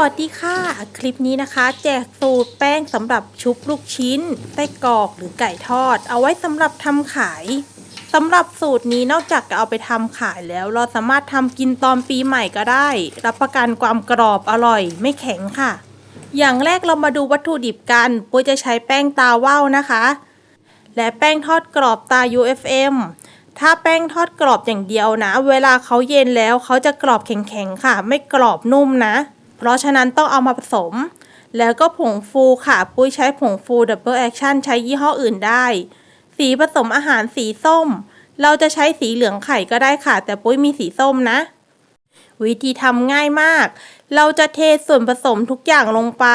วัสดีค่ะ คลิปนี้นะคะ แจกสูตรแป้งสำหรับชุบลูกชิ้นไส้กรอกหรือไก่ทอด เอาไว้สำหรับทำขายสำหรับสูตรนี้นอกจากจะเอาไปทำขายแล้ว เราสามารถทำกินตอนปีใหม่ก็ได้ รับประกันความกรอบอร่อย ไม่แข็งค่ะ อย่างแรกเรามาดูวัตถุดิบกันปุ้ยจะใช้แป้งตาว่าวนะคะ และแป้งทอดกรอบตา UFM ถ้าแป้งทอดกรอบอย่างเดียวนะ เวลาเขาเย็นแล้วเขาจะกรอบแข็งๆค่ะ ไม่กรอบนุ่มนะ เพราะฉะนั้นต้องเอามาผสม แล้วก็ผงฟูค่ะ ปุ้ยใช้ผงฟู Double Action ใช้ยี่ห้ออื่นได้ สีผสมอาหารสีส้ม เราจะใช้สีเหลืองไข่ก็ได้ค่ะ แต่ปุ้ยมีสีส้มนะ วิธีทำง่ายมาก เราจะเทส่วนผสมทุกอย่างลงไป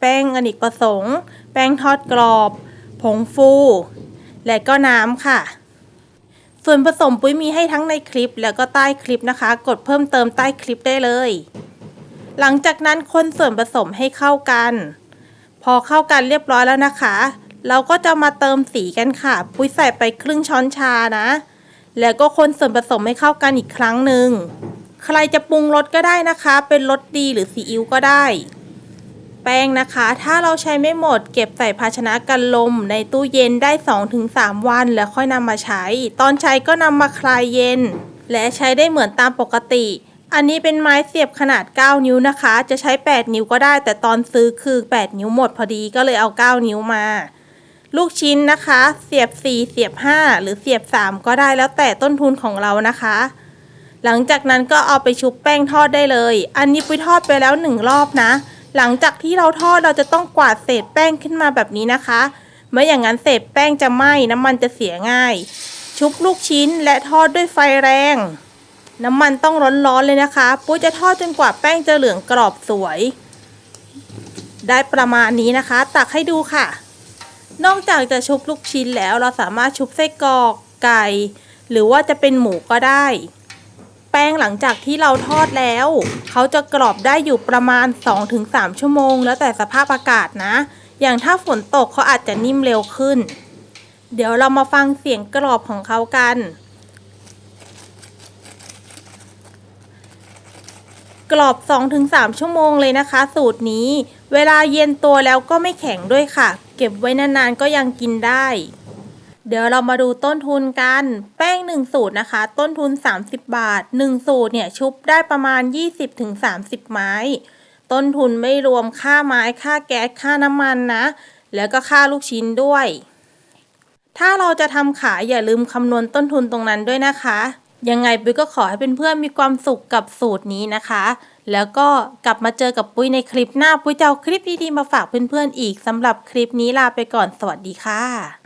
แป้งอเนกประสงค์ แป้งทอดกรอบ ผงฟู และก็น้ำค่ะส่วนผสมปุ้ยมีให้ทั้งในคลิปแล้วก็ใต้คลิปนะคะ กดเพิ่มเติมใต้คลิปได้เลย หลังจากนั้นคนส่วนผสมให้เข้ากัน พอเข้ากันเรียบร้อยแล้วนะคะ เราก็จะมาเติมสีกันค่ะ ปุ้ยใส่ไปครึ่งช้อนชานะ แล้วก็คนส่วนผสมให้เข้ากันอีกครั้งหนึ่ง ใครจะปรุงรสก็ได้นะคะ เป็นรสดีหรือซีอิ๊วก็ได้ แป้งนะคะ ถ้าเราใช้ไม่หมด เก็บใส่ภาชนะกันลม ในตู้เย็นได้ 2-3 วัน แล้วค่อยนำมาใช้ ตอนใช้ก็นำมาคลายเย็น และใช้ได้เหมือนตามปกติ อันนี้เป็นไม้เสียบขนาด 9 นิ้วนะคะ จะใช้ 8 นิ้วก็ได้ แต่ตอนซื้อคือ 8 นิ้วหมดพอดีก็เลยเอา 9 นิ้วมา ลูกชิ้นนะคะ เสียบ 4 เสียบ 5 หรือเสียบ 3 ก็ได้แล้วแต่ต้นทุนของเรานะคะ หลังจากนั้นก็เอาไปชุบแป้งทอดได้เลย อันนี้ปุ้ยทอดไปแล้วหนึ่งรอบนะ หลังจากที่เราทอดเราจะต้องกวาดเศษแป้งขึ้นมาแบบนี้นะคะ ไม่อย่างนั้นเศษแป้งจะไหม้น้ำมันจะเสียง่าย ชุบลูกชิ้นและทอดด้วยไฟแรง น้ำมันต้องร้อนๆเลยนะคะ ปุ้ยจะทอดจนกว่าแป้งจะเหลืองกรอบสวย ได้ประมาณนี้นะคะ ตักให้ดูค่ะ นอกจากจะชุบลูกชิ้นแล้วเราสามารถชุบไส้กรอกไก่ หรือว่าจะเป็นหมูก็ได้ แป้งหลังจากที่เราทอดแล้ว เขาจะกรอบได้อยู่ประมาณ 2-3 ชั่วโมง แล้วแต่สภาพอากาศนะ อย่างถ้าฝนตกเขาอาจจะนิ่มเร็วขึ้น เดี๋ยวเรามาฟังเสียงกรอบของเขากัน กรอบ 2-3 ชั่วโมงเลยนะคะ สูตรนี้ เวลาเย็นตัวแล้วก็ไม่แข็งด้วยค่ะ เก็บไว้นานๆก็ยังกินได้ เดี๋ยวเรามาดูต้นทุนกัน แป้ง 1 สูตรนะคะ ต้นทุน 30 บาท 1 สูตรเนี่ยชุบได้ประมาณ 20-30 ไม้ ต้นทุนไม่รวมค่าไม้ค่าแก๊สค่าน้ำมันนะ แล้วก็ค่าลูกชิ้นด้วย ถ้าเราจะทำขายอย่าลืมคำนวณต้นทุนตรงนั้นด้วยนะคะ ยังไงปุ้ยก็ขอให้เพื่อนๆมีความสุขกับสูตรนี้นะคะ แล้วก็กลับมาเจอกับปุ้ยในคลิปหน้า ปุ้ยจะเอาคลิปดีๆมาฝากเพื่อนๆอีกสำหรับคลิปนี้ลาไปก่อนสวัสดีค่ะ